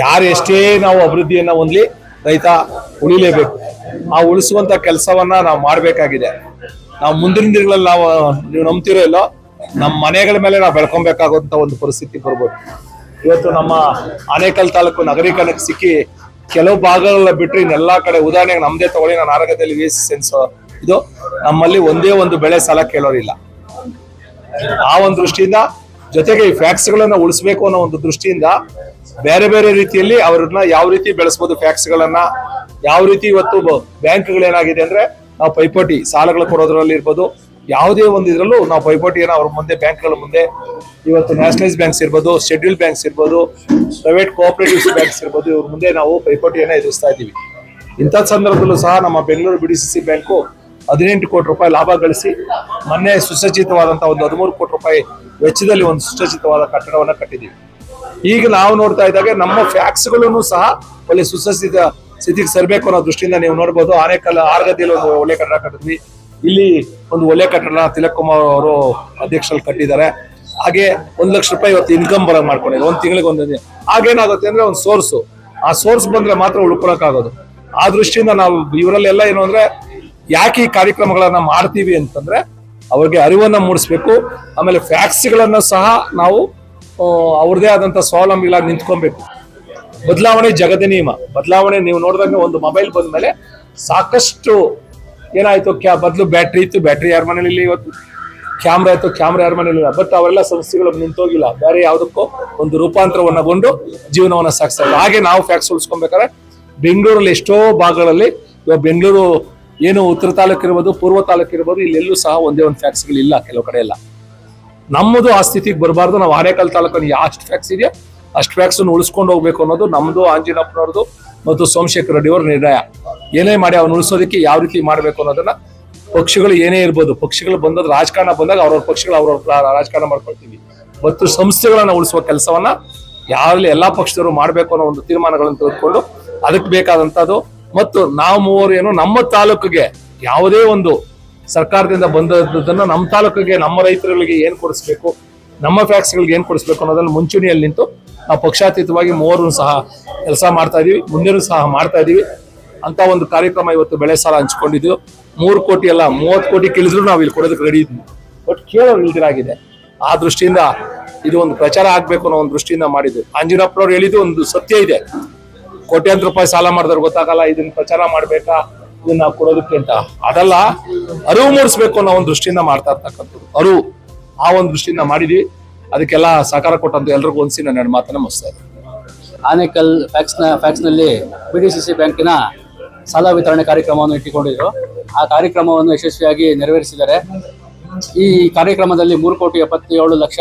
ಯಾರು ಎಷ್ಟೇ ನಾವು ಅಭಿವೃದ್ಧಿಯನ್ನ ಹೊಂದ್ಲಿ ರೈತ ಉಳಿಲೇಬೇಕು. ಆ ಉಳಿಸುವಂತ ಕೆಲಸವನ್ನ ನಾವು ಮಾಡಬೇಕಾಗಿದೆ. ನಾವು ಮುಂದಿನ ದಿನಗಳಲ್ಲಿ ನಾವು, ನೀವು ನಂಬ್ತಿರೋ ಇಲ್ಲೋ ನಮ್ಮ ಮನೆಗಳ ಮೇಲೆ ನಾವು ಬೆಳ್ಕೊಬೇಕಾಗುವಂತ ಒಂದು ಪರಿಸ್ಥಿತಿ ಬರ್ಬೋದು. ಇವತ್ತು ನಮ್ಮ ಆನೇಕಲ್ ತಾಲೂಕು ನಗರೀಕರಣಕ್ಕೆ ಸಿಕ್ಕಿ ಕೆಲವು ಭಾಗಗಳನ್ನ ಬಿಟ್ಟರೆ ಇನ್ನೆಲ್ಲಾ ಕಡೆ ಉದಾಹರಣೆಗೆ ನಮ್ದೇ ತಗೊಳ್ಳಿ, ನಾನು ಆರೋಗ್ಯದಲ್ಲಿ ವಿ ಸೆನ್ಸ್ ಇದು ನಮ್ಮಲ್ಲಿ ಒಂದೇ ಒಂದು ಬೆಳೆ ಸಾಲ ಕೇಳೋರಿಲ್ಲ ಆ ಒಂದು ದೃಷ್ಟಿಯಿಂದ ಜೊತೆಗೆ ಈ ಫ್ಯಾಕ್ಸ್ ಗಳನ್ನ ಉಳಿಸ್ಬೇಕು ಅನ್ನೋ ಒಂದು ದೃಷ್ಟಿಯಿಂದ ಬೇರೆ ಬೇರೆ ರೀತಿಯಲ್ಲಿ ಅವ್ರನ್ನ ಯಾವ ರೀತಿ ಬೆಳೆಸಬಹುದು ಫ್ಯಾಕ್ಸ್ ಗಳನ್ನ, ಯಾವ ರೀತಿ ಇವತ್ತು ಬ್ಯಾಂಕ್ಗಳೇನಾಗಿದೆ ಅಂದ್ರೆ ನಾವು ಪೈಪೋಟಿ ಸಾಲಗಳು ಕೊಡೋದ್ರಲ್ಲಿ ಇರ್ಬೋದು, ಯಾವುದೇ ಒಂದು ಇದ್ರಲ್ಲೂ ನಾವು ಪೈಪೋಟಿಯನ್ನು ಅವ್ರ ಮುಂದೆ ಬ್ಯಾಂಕ್ಗಳ ಮುಂದೆ, ಇವತ್ತು ನ್ಯಾಷನಲೈಸ್ ಬ್ಯಾಂಕ್ಸ್ ಇರ್ಬೋದು ಶೆಡ್ಯೂಲ್ ಬ್ಯಾಂಕ್ಸ್ ಇರ್ಬೋದು ಪ್ರೈವೇಟ್ ಕೋಆಪರೇಟಿವ್ಸ್ ಬ್ಯಾಂಕ್ಸ್ ಇರ್ಬೋದು, ಇವ್ರ ಮುಂದೆ ನಾವು ಪೈಪೋಟಿಯನ್ನು ಎದುರಿಸ್ತಾ ಇದ್ದೀವಿ. ಇಂಥ ಸಂದರ್ಭದಲ್ಲೂ ಸಹ ನಮ್ಮ Bengaluru B C C bank ಹದಿನೆಂಟು ಕೋಟಿ ರೂಪಾಯಿ ಲಾಭ ಗಳಿಸಿ ಮೊನ್ನೆ ಸುಸಜ್ಜಿತವಾದಂತಹ ಒಂದು ಹದಿಮೂರು ಕೋಟಿ ರೂಪಾಯಿ ವೆಚ್ಚದಲ್ಲಿ ಒಂದು ಸುಸಜ್ಜಿತವಾದ ಕಟ್ಟಡವನ್ನು ಕಟ್ಟಿದ್ದೀವಿ. ಈಗ ನಾವು ನೋಡ್ತಾ ಇದ್ದಾಗ ನಮ್ಮ ಫ್ಯಾಕ್ಸ್ಗಳನ್ನು ಸಹ ಒಳ್ಳೆ ಸುಸಜ್ಜಿತ ಸ್ಥಿತಿಗೆ ಸರಬೇಕು ಅನ್ನೋ ದೃಷ್ಟಿಯಿಂದ ನೀವು ನೋಡ್ಬೋದು. ಆನೆಕಲ್ ಆರ್ಗದಿಯಲ್ಲಿ ಒಂದು ಒಳ್ಳೆ ಕಟ್ಟಡ ಕಟ್ಟಿದ್ವಿ. ಇಲ್ಲಿ ಒಂದು ಒಳ್ಳೆ ಕಟ್ಟಡ ತಿಲಕ್ ಕುಮಾರ್ ಅವರು ಅಧ್ಯಕ್ಷರಲ್ಲಿ ಕಟ್ಟಿದ್ದಾರೆ. ಹಾಗೆ ಒಂದು ಲಕ್ಷ ರೂಪಾಯಿ ಇವತ್ತು ಇನ್ಕಮ್ ಬರೋ ಮಾಡ್ಕೊಂಡಿದ್ದಾರೆ. ಒಂದು ತಿಂಗಳಿಗೆ ಒಂದೊಂದು ಆಗೇನಾಗುತ್ತೆ ಅಂದ್ರೆ ಒಂದು ಸೋರ್ಸು ಆ ಸೋರ್ಸ್ ಬಂದ್ರೆ ಮಾತ್ರ ಉಳ್ಕೊಳಕ್ಕಾಗೋದು. ಆ ದೃಷ್ಟಿಯಿಂದ ನಾವು ಇವರಲ್ಲೆಲ್ಲ ಏನು ಅಂದ್ರೆ ಯಾಕೆ ಈ ಕಾರ್ಯಕ್ರಮಗಳನ್ನ ಮಾಡ್ತೀವಿ ಅಂತಂದ್ರೆ ಅವ್ರಿಗೆ ಅರಿವನ್ನ ಮೂಡಿಸ್ಬೇಕು, ಆಮೇಲೆ ಫ್ಯಾಕ್ಸ್ಗಳನ್ನ ಸಹ ನಾವು ಅವ್ರದೇ ಆದಂತ ಸ್ವಾವಲಂಬಿಗಳಾಗಿ ನಿಂತ್ಕೊಬೇಕು. ಬದಲಾವಣೆ ಜಗದ ನಿಯಮ. ಬದಲಾವಣೆ ನೀವು ನೋಡಿದಾಗ ಒಂದು ಮೊಬೈಲ್ ಬಂದ ಮೇಲೆ ಸಾಕಷ್ಟು ಏನಾಯ್ತು, ಕ್ಯಾ, ಬದಲು ಬ್ಯಾಟ್ರಿ ಇತ್ತು ಬ್ಯಾಟ್ರಿ ಯಾರ ಮನೇಲಿ ಇವತ್ತು? ಕ್ಯಾಮ್ರಾ ಇತ್ತು ಕ್ಯಾಮ್ರಾ ಯಾರ ಮನೇಲಿ ಇಲ್ಲ. ಬಟ್ ಅವರೆಲ್ಲ ಸಂಸ್ಥೆಗಳು ನಿಂತೋಗಿಲ್ಲ. ಬೇರೆ ಯಾವುದಕ್ಕೋ ಒಂದು ರೂಪಾಂತರವನ್ನ ಜೀವನವನ್ನು ಜೀವನವನ್ನ ಹಾಗೆ ನಾವು ಫ್ಯಾಕ್ಸ್ ಉಳಿಸ್ಕೊಬೇಕಾದ್ರೆ ಬೆಂಗಳೂರಲ್ಲಿ ಎಷ್ಟೋ ಭಾಗಗಳಲ್ಲಿ ಇವಾಗ ಬೆಂಗಳೂರು ಏನು ಉತ್ತರ ತಾಲೂಕು ಇರ್ಬೋದು, ಪೂರ್ವ ತಾಲೂಕು ಇರ್ಬೋದು, ಇಲ್ಲೆಲ್ಲೂ ಸಹ ಒಂದೇ ಒಂದು ಫ್ಯಾಕ್ಸ್ಗಳಿಲ್ಲ ಕೆಲವು ಕಡೆ ಎಲ್ಲ. ನಮ್ಮದು ಆ ಸ್ಥಿತಿಗೆ ಬರಬಾರ್ದು. ನಾವು ಆರೇಕಲ್ ತಾಲೂಕಲ್ಲಿ ಅಷ್ಟು ಫ್ಯಾಕ್ಸ್ ಇದೆಯಾ ಅಷ್ಟು ಫ್ಯಾಕ್ಸ್ ಉಳಿಸ್ಕೊಂಡು ಹೋಗ್ಬೇಕು ಅನ್ನೋದು ನಮ್ಮದು ಆಂಜಿನಪ್ಪನವ್ರದ್ದು ಮತ್ತು ಸೋಮಶೇಖರ್ ರೆಡ್ಡಿ ಅವ್ರ ನಿರ್ಣಯ. ಏನೇ ಮಾಡಿ ಅವ್ನು ಉಳಿಸೋದಕ್ಕೆ ಯಾವ ರೀತಿ ಮಾಡಬೇಕು ಅನ್ನೋದನ್ನ ಪಕ್ಷಗಳು ಏನೇ ಇರ್ಬೋದು, ಪಕ್ಷಗಳು ಬಂದದ ರಾಜಕಾರಣ ಬಂದಾಗ ಅವ್ರವ್ರ ಪಕ್ಷಗಳು ಅವ್ರವ್ರ ರಾಜಕಾರಣ ಮಾಡ್ಕೊಳ್ತೀವಿ. ಮತ್ತು ಸಂಸ್ಥೆಗಳನ್ನ ಉಳಿಸುವ ಕೆಲಸವನ್ನ ಯಾರಲ್ಲಿ ಎಲ್ಲಾ ಪಕ್ಷದವರು ಮಾಡಬೇಕು ಅನ್ನೋ ಒಂದು ತೀರ್ಮಾನಗಳನ್ನು ತೆಗೆದುಕೊಂಡು ಅದಕ್ಕೆ ಬೇಕಾದಂತದ್ದು ಮತ್ತು ನಾವು ಮೂವರು ಏನು ನಮ್ಮ ತಾಲೂಕಿಗೆ ಯಾವುದೇ ಒಂದು ಸರ್ಕಾರದಿಂದ ಬಂದದ್ದನ್ನ ನಮ್ಮ ತಾಲೂಕಿಗೆ, ನಮ್ಮ ರೈತರುಗಳಿಗೆ ಏನ್ ಕೊಡಿಸ್ಬೇಕು, ನಮ್ಮ ಫ್ಯಾಕ್ಟ್ರಿಗಳಿಗೆ ಏನ್ ಕೊಡಿಸ್ಬೇಕು ಅನ್ನೋದನ್ನ ಮುಂಚೂಣಿಯಲ್ಲಿ ನಿಂತು ನಾವು ಪಕ್ಷಾತೀತವಾಗಿ ಮೂವರು ಸಹ ಕೆಲಸ ಮಾಡ್ತಾ ಇದೀವಿ ಮುಂದೆನೂ ಸಹ ಮಾಡ್ತಾ ಇದೀವಿ. ಅಂತ ಒಂದು ಕಾರ್ಯಕ್ರಮ ಇವತ್ತು ಬೆಳೆ ಸಾಲ ಹಂಚ್ಕೊಂಡಿದ್ದು. ಮೂರು ಕೋಟಿ ಅಲ್ಲ, ಮೂವತ್ತು ಕೋಟಿ ಕೇಳಿದ್ರು ನಾವು ಇಲ್ಲಿ ಕೊಡೋದಕ್ಕೆ ರೆಡಿ ಇದ್ವಿ. ಬಟ್ ಕೇಳೋರು ಇಲ್ದಿರಾಗಿದೆ ಆ ದೃಷ್ಟಿಯಿಂದ ಇದು ಒಂದು ಪ್ರಚಾರ ಆಗ್ಬೇಕು ಅನ್ನೋ ಒಂದು ದೃಷ್ಟಿಯಿಂದ ಮಾಡಿದ್ದು. ಅಂಜಿನಪ್ಪನವ್ರು ಹೇಳಿದ್ದು ಒಂದು ಸತ್ಯ ಇದೆ. ಕೋಟ್ಯಾಂತರ ರೂಪಾಯಿ ಸಾಲ ಮಾಡಿದ್ರು ಗೊತ್ತಾಗಲ್ಲ ಇದನ್ನ ಪ್ರಚಾರ ಮಾಡ್ಬೇಕಾ ಇದನ್ನ ಕೊಡೋದಕ್ಕೆ ಅಂತ. ಅದಲ್ಲ ಅರಿವು ಮೂಡಿಸ್ಬೇಕು ಅನ್ನೋ ಒಂದು ದೃಷ್ಟಿಯಿಂದ ಮಾಡ್ತಾ ಇರ್ತಕ್ಕಂಥದ್ದು ಅರಿವು ಆ ಒಂದು ದೃಷ್ಟಿಯಿಂದ ಮಾಡಿದ್ವಿ ಅದಕ್ಕೆಲ್ಲ ಸಹಕಾರ ಕೊಟ್ಟಂತ ಎಲ್ರಿಗೂ ಒಂದ್ಸಿ ನಾನು ಮಾತನ್ನ ಮುಗಿಸ್ತಾ ಆನೇಕಲ್ ಫ್ಯಾಕ್ಸ್ನ ಫ್ಯಾಕ್ಸ್ನಲ್ಲಿ ಬಿ ಡಿ ಸಿ ಸಿ ಬ್ಯಾಂಕಿನ ಸಾಲ ವಿತರಣೆ ಕಾರ್ಯಕ್ರಮವನ್ನು ಇಟ್ಟುಕೊಂಡಿದ್ರು. ಆ ಕಾರ್ಯಕ್ರಮವನ್ನು ಯಶಸ್ವಿಯಾಗಿ ನೆರವೇರಿಸಿದ್ದಾರೆ. ಈ ಕಾರ್ಯಕ್ರಮದಲ್ಲಿ ಮೂರು ಕೋಟಿ ಎಪ್ಪತ್ತೇಳು ಲಕ್ಷ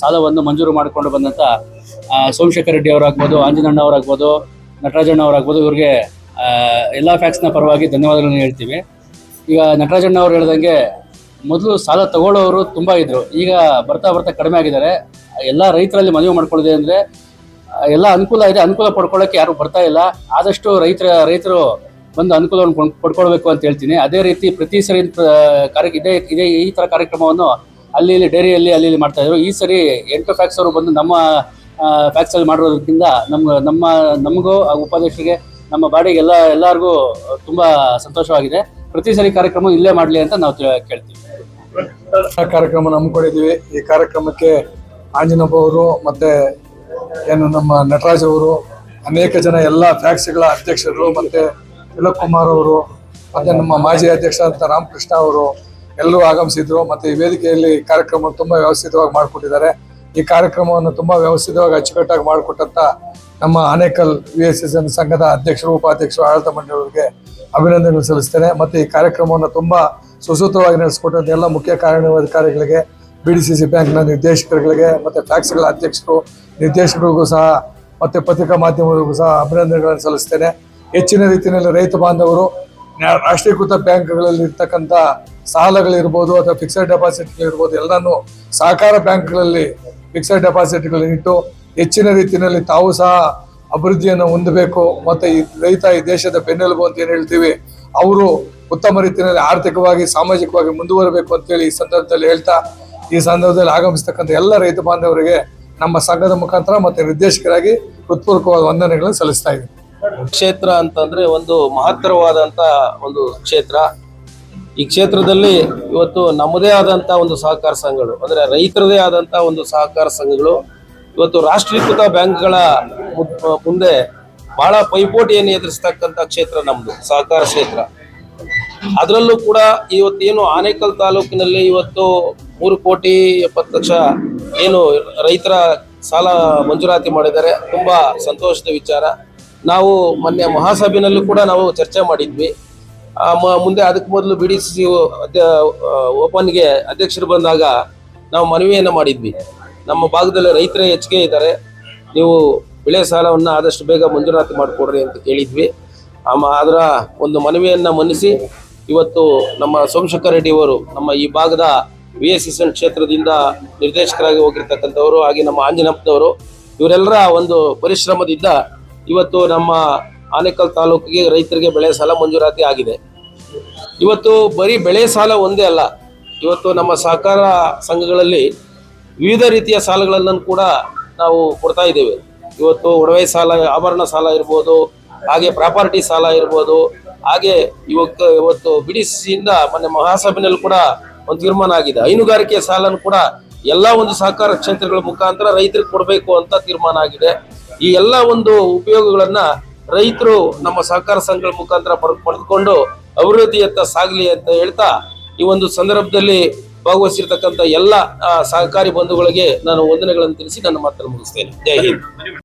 ಸಾಲವನ್ನು ಮಂಜೂರು ಮಾಡಿಕೊಂಡು ಬಂದಂತ ಆ, ಸೋಮಶೇಖರ್ ರೆಡ್ಡಿ ಅವರಾಗ್ಬೋದು ಆಂಜನಣ್ಣ ಅವರಾಗ್ಬೋದು ನಟರಾಜಣ್ಣ ಅವರಾಗ್ಬೋದು. ಇವ್ರಿಗೆ ಎಲ್ಲ ಫ್ಯಾಕ್ಸ್ನ ಪರವಾಗಿ ಧನ್ಯವಾದಗಳನ್ನು ಹೇಳ್ತೀವಿ. ಈಗ ನಟರಾಜಣ್ಣ ಅವ್ರು ಹೇಳ್ದಂಗೆ ಮೊದಲು ಸಾಲ ತಗೊಳ್ಳೋರು ತುಂಬ ಇದ್ರು. ಈಗ ಬರ್ತಾ ಬರ್ತಾ ಕಡಿಮೆ ಆಗಿದ್ದಾರೆ. ಎಲ್ಲ ರೈತರಲ್ಲಿ ಮನವಿ ಮಾಡ್ಕೊಳ್ಳಿದೆ ಅಂದರೆ, ಎಲ್ಲ ಅನುಕೂಲ ಇದೆ, ಅನುಕೂಲ ಪಡ್ಕೊಳ್ಳೋಕೆ ಯಾರು ಬರ್ತಾ ಇಲ್ಲ. ಆದಷ್ಟು ರೈತರ, ರೈತರು ಬಂದು ಅನುಕೂಲವನ್ನು ಪಡ್ಕೊಳ್ಬೇಕು ಅಂತ ಹೇಳ್ತೀನಿ. ಅದೇ ರೀತಿ ಪ್ರತಿ ಸರಿ ಕಾರ್ಯ, ಇದೇ ಇದೇ ಈ ಥರ ಕಾರ್ಯಕ್ರಮವನ್ನು ಅಲ್ಲಿ ಇಲ್ಲಿ ಡೈರಿಯಲ್ಲಿ ಅಲ್ಲಿ ಇಲ್ಲಿ ಮಾಡ್ತಾ ಇದ್ರು. ಈ ಸರಿ ಎಂಟು ಫ್ಯಾಕ್ಸ್ ಅವರು ಬಂದು ನಮ್ಮ ಫ್ಯಾಕ್ಸ್ ಅಲ್ಲಿ ಮಾಡಿರೋದ್ರಿಂದ ನಮ್ಮ ನಮ್ಮ, ನಮಗೂ ಆ ಉಪಾಧ್ಯಕ್ಷರಿಗೆ ನಮ್ಮ ಬಾಡಿಗೆ ಎಲ್ಲ, ಎಲ್ಲರಿಗೂ ತುಂಬಾ ಸಂತೋಷವಾಗಿದೆ. ಪ್ರತಿ ಸರಿ ಕಾರ್ಯಕ್ರಮ ಇಲ್ಲೇ ಮಾಡಲಿ ಅಂತ ನಾವು ಕೇಳ್ತೀವಿ. ಕಾರ್ಯಕ್ರಮ ನಂಬ್ಕೊಂಡಿದ್ವಿ ಈ ಕಾರ್ಯಕ್ರಮಕ್ಕೆ ಆಂಜನಪ್ಪ ಅವರು ಮತ್ತೆ ಏನು ನಮ್ಮ ನಟರಾಜ್ ಅವರು, ಅನೇಕ ಜನ ಎಲ್ಲ ಫ್ಯಾಕ್ಸಿಗಳ ಅಧ್ಯಕ್ಷರು ಮತ್ತೆ ತಿಲಕ್ ಕುಮಾರ್ ಅವರು, ಮತ್ತೆ ನಮ್ಮ ಮಾಜಿ ಅಧ್ಯಕ್ಷ ಅಂತ ರಾಮಕೃಷ್ಣ ಅವರು ಎಲ್ಲರೂ ಆಗಮಿಸಿದ್ರು. ಮತ್ತೆ ಈ ವೇದಿಕೆಯಲ್ಲಿ ಕಾರ್ಯಕ್ರಮ ತುಂಬಾ ವ್ಯವಸ್ಥಿತವಾಗಿ ಮಾಡಿಕೊಟ್ಟಿದ್ದಾರೆ. ಈ ಕಾರ್ಯಕ್ರಮವನ್ನು ತುಂಬಾ ವ್ಯವಸ್ಥಿತವಾಗಿ ಅಚ್ಚುಕಟ್ಟಾಗಿ ಮಾಡಿಕೊಟ್ಟಂತ ನಮ್ಮ Anekal V S S N ಸಂಘದ ಅಧ್ಯಕ್ಷರು, ಉಪಾಧ್ಯಕ್ಷರು, ಆಡಳಿತ ಮಂಡಳಿಯವರಿಗೆ ಅಭಿನಂದನೆಗಳು ಸಲ್ಲಿಸ್ತೇನೆ. ಮತ್ತೆ ಈ ಕಾರ್ಯಕ್ರಮವನ್ನು ತುಂಬಾ ಸುಸೂತ್ರವಾಗಿ ನಡೆಸಿಕೊಟ್ಟಂತ ಎಲ್ಲ ಮುಖ್ಯ ಕಾರ್ಯನಿರ್ವಾಧಿಕಾರಿಗಳಿಗೆ ಬಿ ಡಿ ಸಿ ಸಿ ಬ್ಯಾಂಕ್ನ ನಿರ್ದೇಶಕರುಗಳಿಗೆ, ಮತ್ತೆ ಟ್ಯಾಕ್ಸ್ಗಳ ಅಧ್ಯಕ್ಷರು, ನಿರ್ದೇಶಕರಿಗೂ ಸಹ, ಮತ್ತೆ ಪತ್ರಿಕಾ ಮಾಧ್ಯಮಗಳಿಗೂ ಸಹ ಅಭಿನಂದನೆಗಳನ್ನು ಸಲ್ಲಿಸ್ತೇನೆ. ಹೆಚ್ಚಿನ ರೀತಿಯಲ್ಲಿ ರೈತ ಬಾಂಧವರು ರಾಷ್ಟ್ರೀಕೃತ ಬ್ಯಾಂಕ್ಗಳಲ್ಲಿ ಇರ್ತಕ್ಕಂಥ ಸಾಲಗಳಿರ್ಬೋದು ಅಥವಾ ಫಿಕ್ಸೆಡ್ ಡೆಪಾಸಿಟ್ಗಳಿರ್ಬೋದು ಎಲ್ಲನೂ ಸಹಕಾರ ಬ್ಯಾಂಕ್ಗಳಲ್ಲಿ ಫಿಕ್ಸೆಡ್ ಡೆಪಾಸಿಟ್ಗಳನ್ನಿಟ್ಟು ಹೆಚ್ಚಿನ ರೀತಿಯಲ್ಲಿ ತಾವು ಸಹ ಅಭಿವೃದ್ಧಿಯನ್ನು ಹೊಂದಬೇಕು. ಮತ್ತೆ ಈ ರೈತ ಈ ದೇಶದ ಬೆನ್ನೆಲುಬು ಅಂತ ಏನು ಹೇಳ್ತೀವಿ, ಅವರು ಉತ್ತಮ ರೀತಿಯಲ್ಲಿ ಆರ್ಥಿಕವಾಗಿ, ಸಾಮಾಜಿಕವಾಗಿ ಮುಂದುವರಬೇಕು ಅಂತೇಳಿ ಈ ಸಂದರ್ಭದಲ್ಲಿ ಹೇಳ್ತಾ, ಈ ಸಂದರ್ಭದಲ್ಲಿ ಆಗಮಿಸ್ತಕ್ಕಂಥ ಎಲ್ಲ ರೈತ ಬಾಂಧವರಿಗೆ ನಮ್ಮ ಸಂಘದ ಮುಖಾಂತರ ಮತ್ತು ನಿರ್ದೇಶಕರಾಗಿ ಹೃತ್ಪೂರ್ವಕವಾದ ವಂದನೆಗಳನ್ನು ಸಲ್ಲಿಸ್ತಾ ಇದ್ದೀನಿ. ಕ್ಷೇತ್ರ ಅಂತಂದ್ರೆ ಒಂದು ಮಹತ್ತರವಾದಂತ ಒಂದು ಕ್ಷೇತ್ರ. ಈ ಕ್ಷೇತ್ರದಲ್ಲಿ ಇವತ್ತು ನಮ್ಮದೇ ಆದಂಥ ಒಂದು ಸಹಕಾರ ಸಂಘಗಳು, ಅಂದ್ರೆ ರೈತರದೇ ಆದಂಥ ಒಂದು ಸಹಕಾರ ಸಂಘಗಳು, ಇವತ್ತು ರಾಷ್ಟ್ರೀಕೃತ ಬ್ಯಾಂಕ್ಗಳ ಮುಂದೆ ಬಹಳ ಪೈಪೋಟಿಯನ್ನು ಎದುರಿಸ್ತಕ್ಕಂಥ ಕ್ಷೇತ್ರ ನಮ್ಮದು ಸಹಕಾರ ಕ್ಷೇತ್ರ. ಅದರಲ್ಲೂ ಕೂಡ ಇವತ್ತೇನು ಆನೇಕಲ್ ತಾಲೂಕಿನಲ್ಲಿ ಇವತ್ತು ಮೂರು ಕೋಟಿ ಎಪ್ಪತ್ತು ಲಕ್ಷ ಏನು ರೈತರ ಸಾಲ ಮಂಜೂರಾತಿ ಮಾಡಿದ್ದಾರೆ, ತುಂಬಾ ಸಂತೋಷದ ವಿಚಾರ. ನಾವು ಮೊನ್ನೆ ಮಹಾಸಭೆಯಲ್ಲೂ ಕೂಡ ನಾವು ಚರ್ಚೆ ಮಾಡಿದ್ವಿ. ಮುಂದೆ ಅದಕ್ಕೆ ಮೊದಲು ಬಿ ಡಿ ಸಿ ಓಪನ್ಗೆ ಅಧ್ಯಕ್ಷರು ಬಂದಾಗ ನಾವು ಮನವಿಯನ್ನು ಮಾಡಿದ್ವಿ. ನಮ್ಮ ಭಾಗದಲ್ಲಿ ರೈತರೇ ಹೆಚ್ಚಿಗೆ ಇದ್ದಾರೆ. ನೀವು ಬೆಳೆ ಸಾಲವನ್ನು ಆದಷ್ಟು ಬೇಗ ಮಂಜೂರಾತಿ ಮಾಡಿಕೊಡ್ರಿ ಅಂತ ಕೇಳಿದ್ವಿ ಆಮ ಅದರ ಒಂದು ಮನವಿಯನ್ನು ಮನ್ನಿಸಿ ಇವತ್ತು ನಮ್ಮ ಸೋಮಶೇಖರ್ ರೆಡ್ಡಿ ಅವರು ನಮ್ಮ ಈ ಭಾಗದ ವಿ ಎಸ್ ಎಸ್ ಎನ್ ಕ್ಷೇತ್ರದಿಂದ ನಿರ್ದೇಶಕರಾಗಿ ಹೋಗಿರ್ತಕ್ಕಂಥವರು, ಹಾಗೆ ನಮ್ಮ ಆಂಜನಪ್ಪನವರು ಇವರೆಲ್ಲರ ಒಂದು ಪರಿಶ್ರಮದಿಂದ ಇವತ್ತು ನಮ್ಮ ಆನೇಕಲ್ ತಾಲೂಕಿಗೆ ರೈತರಿಗೆ ಬೆಳೆ ಸಾಲ ಮಂಜೂರಾತಿ ಆಗಿದೆ. ಇವತ್ತು ಬರೀ ಬೆಳೆ ಸಾಲ ಒಂದೇ ಅಲ್ಲ, ಇವತ್ತು ನಮ್ಮ ಸಹಕಾರ ಸಂಘಗಳಲ್ಲಿ ವಿವಿಧ ರೀತಿಯ ಸಾಲಗಳನ್ನು ಕೂಡ ನಾವು ಕೊಡ್ತಾ ಇದ್ದೇವೆ. ಇವತ್ತು ಒಡವೆ ಸಾಲ, ಆಭರಣ ಸಾಲ ಇರ್ಬೋದು, ಹಾಗೆ ಪ್ರಾಪರ್ಟಿ ಸಾಲ ಇರ್ಬೋದು, ಹಾಗೆ ಇವತ್ತು ಇವತ್ತು ಬಿಡಿಸಿಯಿಂದ ಮೊನ್ನೆ ಮಹಾಸಭೆಯಲ್ಲಿ ಕೂಡ ಒಂದು ತೀರ್ಮಾನ ಆಗಿದೆ. ಹೈನುಗಾರಿಕೆ ಸಾಲನು ಕೂಡ ಎಲ್ಲ ಒಂದು ಸಹಕಾರ ಕ್ಷೇತ್ರಗಳ ಮುಖಾಂತರ ರೈತರಿಗೆ ಕೊಡಬೇಕು ಅಂತ ತೀರ್ಮಾನ ಆಗಿದೆ. ಈ ಎಲ್ಲ ಒಂದು ಉಪಯೋಗಗಳನ್ನ ರೈತರು ನಮ್ಮ ಸಹಕಾರ ಸಂಘಗಳ ಮುಖಾಂತರ ಪಡ್- ಪಡೆದುಕೊಂಡು ಅಭಿವೃದ್ಧಿಯತ್ತ ಸಾಗಲಿ ಅಂತ ಹೇಳ್ತಾ ಈ ಒಂದು ಸಂದರ್ಭದಲ್ಲಿ ಭಾಗವಹಿಸಿರ್ತಕ್ಕಂಥ ಎಲ್ಲ ಸಹಕಾರಿ ಬಂಧುಗಳಿಗೆ ನಾನು ವಂದನೆಗಳನ್ನು ತಿಳಿಸಿ ನನ್ನ ಮಾತನ್ನು ಮುಗಿಸ್ತೇನೆ. ಜೈ ಹಿಂದ್.